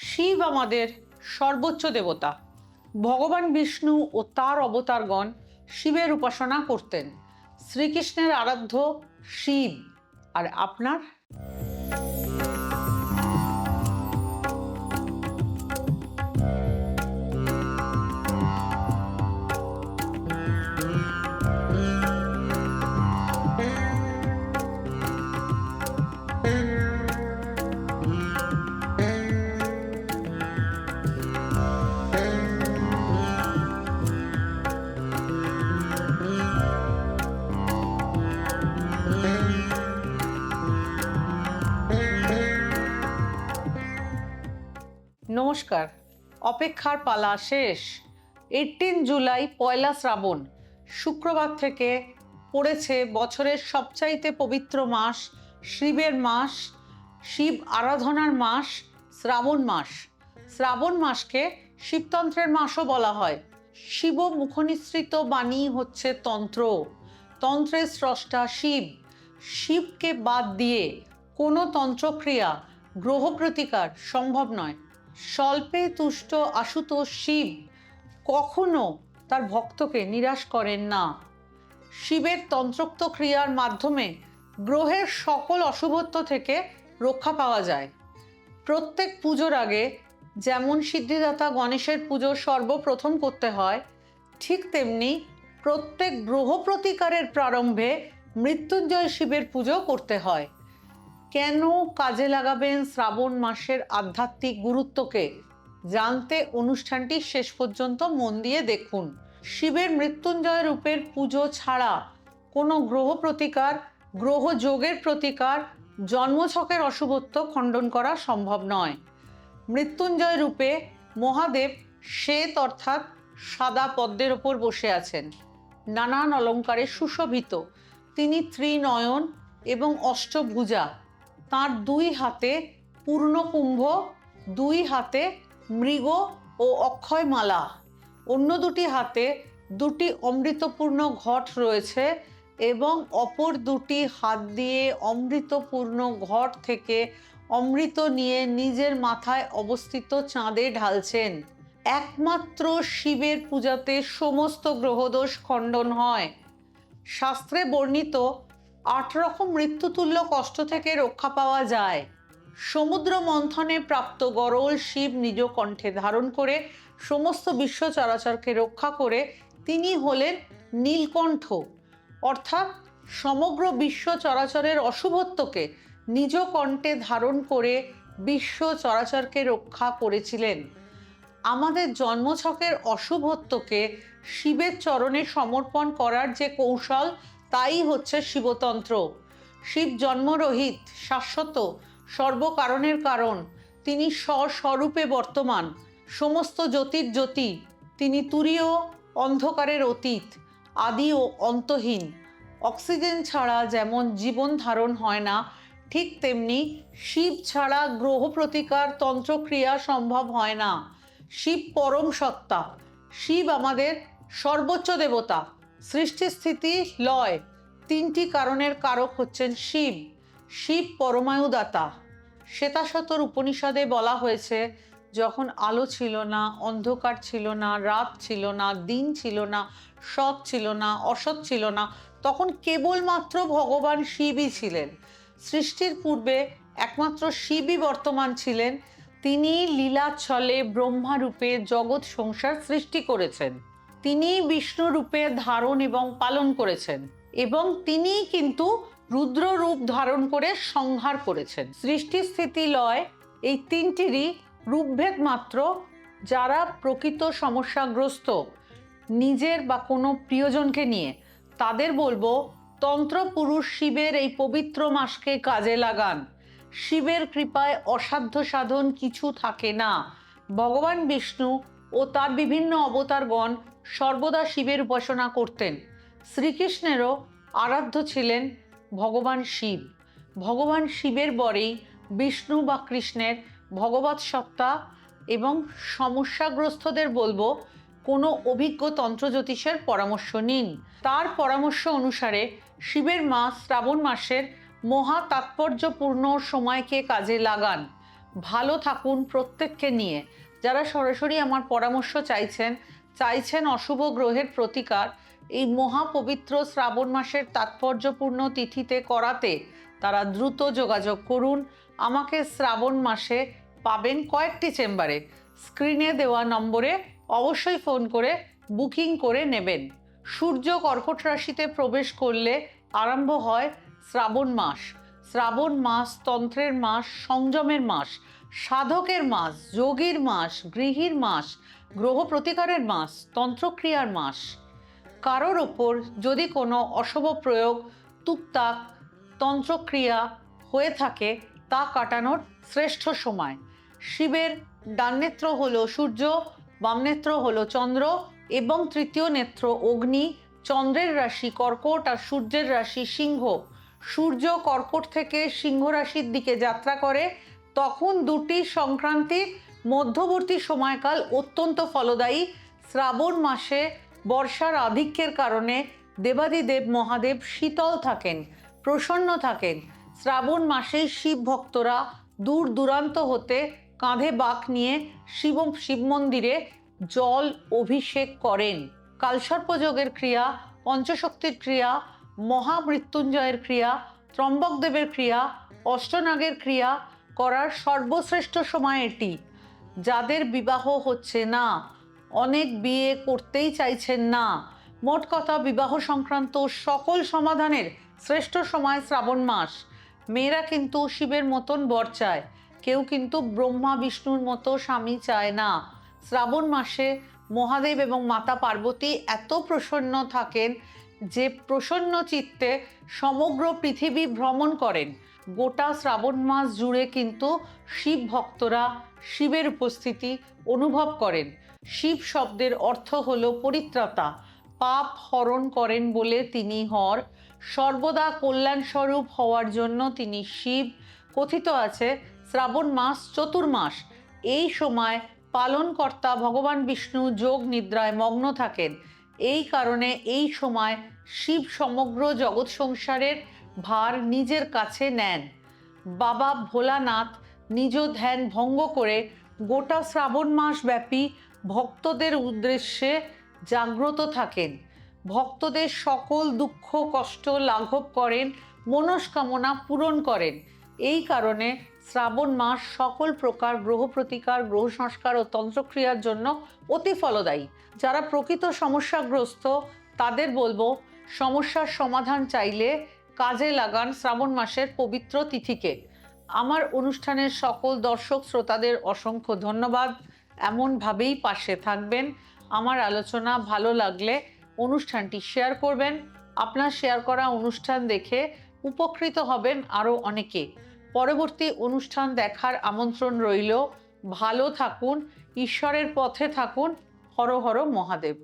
শিব আমাদের সর্বোচ্চ দেবতা। ভগবান বিষ্ণু ও তার অবতারগণ শিবের উপাসনা করতেন। শ্রীকৃষ্ণের আরাধ্য শিব। আর আপনার? নমস্কার। অপেক্ষার পালা শেষ। এইটিন জুলাই, পয়লা শ্রাবণ, শুক্রবার থেকে পড়েছে বছরের সবচাইতে পবিত্র মাস, শিবের মাস, শিব আরাধনার মাস, শ্রাবণ মাস। শ্রাবণ মাসকে শিবতন্ত্রের মাসও বলা হয়। শিব মুখনিসৃত বাণী হচ্ছে তন্ত্র। তন্ত্রের স্রষ্টা শিব। শিবকে বাদ দিয়ে কোনো তন্ত্রক্রিয়া, গ্রহ প্রতিকার সম্ভব নয়। স্বল্পে তুষ্ট আশুতোষ শিব কখনো তার ভক্তকে নিরাশ করেন না। শিবের তন্ত্রোক্ত ক্রিয়ার মাধ্যমে গ্রহের সকল অশুভত্ব থেকে রক্ষা পাওয়া যায়। প্রত্যেক পুজোর আগে যেমন সিদ্ধিদাতা গণেশের পুজো সর্বপ্রথম করতে হয়, ঠিক তেমনি প্রত্যেক গ্রহ প্রতিকারের প্রারম্ভে মৃত্যুঞ্জয় শিবের পুজো করতে হয়। কেন কাজে লাগাবেন শ্রাবণ মাসের আধ্যাত্মিক গুরুত্বকে? জানতে অনুষ্ঠানটি শেষ পর্যন্ত মন দিয়ে দেখুন। শিবের মৃত্যুঞ্জয় রূপের পুজো ছাড়া কোনো গ্রহ প্রতিকার, গ্রহ যোগের প্রতিকার, জন্মছকের অশুভত্ব খণ্ডন করা সম্ভব নয়। মৃত্যুঞ্জয় রূপে মহাদেব শ্বেত অর্থাৎ সাদা পদ্মের ওপর বসে আছেন। নানান অলঙ্কারে সুশোভিত। তিনি ত্রিনয়ন এবং অষ্টভুজা তার দুই হাতে পূর্ণকুম্ভ, দুই হাতে মৃগ ও অক্ষয়মালা। অন্য দুটি হাতে দুটি অমৃতপূর্ণ ঘট রয়েছে এবং অপর দুটি হাত দিয়ে অমৃতপূর্ণ ঘট থেকে অমৃত নিয়ে নিজের মাথায় অবস্থিত চাঁদে ঢালছেন। একমাত্র শিবের পূজাতে সমস্ত গ্রহদোষ খণ্ডন হয়। শাস্ত্রে বর্ণিত আট রকম মৃত্যুতুল্য কষ্ট থেকে রক্ষা পাওয়া যায়। সমুদ্র মন্থনে প্রাপ্ত গরল শিব নিজ কণ্ঠে ধারণ করে সমস্ত বিশ্ব চরাচরকে রক্ষা করে তিনি হলেন নীলকণ্ঠ। অর্থাৎ সমগ্র বিশ্ব চরাচরের অশুভত্বকে নিজ কণ্ঠে ধারণ করে বিশ্ব চরাচরকে রক্ষা করেছিলেন। আমাদের জন্মছকের অশুভত্বকে শিবের চরণে সমর্পণ করার যে কৌশল তাই হচ্ছে শিবতন্ত্র। শিব জন্মরহিত, শাশ্বত, সর্বকারণের কারণ। তিনি স্বস্বরূপে বর্তমান। সমস্ত জ্যোতির জ্যোতি। তিনি তুরীয়, অন্ধকারের অতীত, আদি ও অন্তহীন। অক্সিজেন ছাড়া যেমন জীবন ধারণ হয় না, ঠিক তেমনি শিব ছাড়া গ্রহ প্রতিকার তন্ত্রক্রিয়া সম্ভব হয় না। শিব পরম সত্তা। শিব আমাদের সর্বোচ্চ দেবতা। সৃষ্টি স্থিতি লয়। তিনটি কারণের কারক হচ্ছেন শিব। শিব পরমায়ুদাতা। শ্বেতাশতর উপনিষদে বলা হয়েছে, যখন আলো ছিল না, অন্ধকার ছিল না, রাত ছিল না, দিন ছিল না সৎ ছিল না, অসৎ ছিল না, তখন কেবলমাত্র ভগবান শিবই ছিলেন। সৃষ্টির পূর্বে একমাত্র শিবই বর্তমান ছিলেন। তিনি লীলাচ্ছলে ব্রহ্মারূপে জগৎ সংসার সৃষ্টি করেছেন। তিনি বিষ্ণু রূপে ধারণ এবং পালন করেছেন এবং তিনি কিন্তু রুদ্র রূপ ধারণ করে সংহার করেছেন। সৃষ্টি স্থিতি লয় এই তিনটিরই রূপভেদ মাত্র যারা প্রকৃত সমস্যাগ্রস্ত নিজের বা কোনো প্রিয়জনকে নিয়ে। তাদের বলব, তন্ত্র পুরুষ শিবের এই পবিত্র মাসকে কাজে লাগান। শিবের কৃপায় অসাধ্য সাধন কিছু থাকে না। ভগবান বিষ্ণু ও তার বিভিন্ন অবতারগণ সর্বদা শিবের উপাসনা করতেন। শ্রীকৃষ্ণেরও আরাধ্য ছিলেন ভগবান শিব। ভগবান শিবের বরেই বিষ্ণু বা কৃষ্ণের ভগবত সত্তা এবং সমস্যাগ্রস্তদের বলব, কোনো অভিজ্ঞ তন্ত্র জ্যোতিষের পরামর্শ নিন। তার পরামর্শ অনুসারে শিবের মাস শ্রাবণ মাসের মহা তাৎপর্যপূর্ণ সময়কে কাজে লাগান। ভালো থাকুন প্রত্যেককে নিয়ে। যারা সরাসরি আমার পরামর্শ চাইছেন চাইছেন অশুভ গ্রহের প্রতিকার। এই মহাপবিত্র শ্রাবণ মাসের তাৎপর্যপূর্ণ তিথিতে করাতে তারা দ্রুত যোগাযোগ করুন। আমাকে শ্রাবণ মাসে পাবেন কয়েকটি চেম্বারে। স্ক্রিনে দেওয়া নম্বরে অবশ্যই ফোন করে বুকিং করে নেবেন। সূর্য কর্কট রাশিতে প্রবেশ করলে আরম্ভ হয় শ্রাবণ মাস। শ্রাবণ মাস তন্ত্রের মাস, সংযমের মাস, সাধকের মাস, যোগীর মাস, গৃহীর মাস গ্রহ প্রতিকারের মাস, তন্ত্রক্রিয়ার মাস। কারোর ওপর যদি কোনো অশুভ প্রয়োগ, তুকতাক, তন্ত্রক্রিয়া হয়ে থাকে, তা কাটানোর শ্রেষ্ঠ সময়। শিবের ডান নেত্র হলো সূর্য বাম নেত্র হলো চন্দ্র এবং তৃতীয় নেত্র অগ্নি, চন্দ্রের রাশি কর্কট আর সূর্যের রাশি সিংহ। সূর্য কর্কট থেকে সিংহ রাশির দিকে যাত্রা করে, তখন দুটি সংক্রান্তির মধ্যবর্তী সময়কাল অত্যন্ত ফলদায়ী। শ্রাবণ মাসে বর্ষার আধিক্যের কারণে দেবাদিদেব মহাদেব শীতল থাকেন, প্রসন্ন থাকেন। শ্রাবণ মাসেই শিব ভক্তরা দূর দূরান্ত হতে কাঁধে বাঁক নিয়ে শিব শিব মন্দিরে জল অভিষেক করেন। কালসর্পযোগের ক্রিয়া, পঞ্চশক্তির ক্রিয়া, মহামৃত্যুঞ্জয়ের ক্রিয়া, ত্রম্বকদেবের ক্রিয়া, অষ্টনাগের ক্রিয়া করার সর্বশ্রেষ্ঠ সময় এটি। যাদের বিবাহ হচ্ছে না, অনেক বিয়ে করতেই চাইছেন না। মোট কথা বিবাহ সংক্রান্ত সকল সমাধানের শ্রেষ্ঠ সময় শ্রাবণ মাস। মেয়েরা কিন্তু শিবের মতন বর চায়, কেউ কিন্তু ব্রহ্মা, বিষ্ণুর মতো স্বামী চায় না। শ্রাবণ মাসে মহাদেব এবং মাতা পার্বতী এত প্রসন্ন থাকেন যে প্রসন্ন চিত্তে সমগ্র পৃথিবী ভ্রমণ করেন। গোটা শ্রাবণ মাস জুড়ে কিন্তু শিব ভক্তরা শিবের উপস্থিতি অনুভব করেন। শিব শব্দের অর্থ হল পরিত্রাতা। পাপ হরণ করেন বলে তিনি হর। সর্বদা কল্যাণ স্বরূপ হওয়ার জন্য তিনি শিব। কথিত আছে, শ্রাবণ মাস চতুর্মাস। এই সময় পালনকর্তা ভগবান বিষ্ণু যোগ নিদ্রায় মগ্ন থাকেন। এই কারণে এই সময় শিব সমগ্র জগৎ সংসারের ভার নিজের কাছে নেন। বাবা ভোলানাথ নিজ ধ্যান ভঙ্গ করে গোটা শ্রাবণ মাস ব্যাপী ভক্তদের উদ্দেশ্যে জাগ্রত থাকেন। ভক্তদের সকল দুঃখ, কষ্ট, লাঘব করেন, মনস্কামনা পূরণ করেন। এই কারণে শ্রাবণ মাস সকল প্রকার গ্রহ প্রতিকার, গ্রহ সংস্কার ও তন্ত্রক্রিয়ার জন্য অতি ফলদায়ী। যারা প্রকৃত সমস্যাগ্রস্ত, তাদের বলব, সমস্যার সমাধান চাইলে কাজে লাগান শ্রাবণ মাসের পবিত্র তিথিকে। আমার অনুষ্ঠানের সকল দর্শক শ্রোতাদের অসংখ্য ধন্যবাদ। এমনভাবেই পাশে থাকবেন। আমার আলোচনা ভালো লাগলে অনুষ্ঠানটি শেয়ার করবেন। আপনার শেয়ার করা অনুষ্ঠান দেখে উপকৃত হবেন আরও অনেকে। পরবর্তী অনুষ্ঠান দেখার আমন্ত্রণ রইল। ভালো থাকুন, ঈশ্বরের পথে থাকুন। হর হর মহাদেব।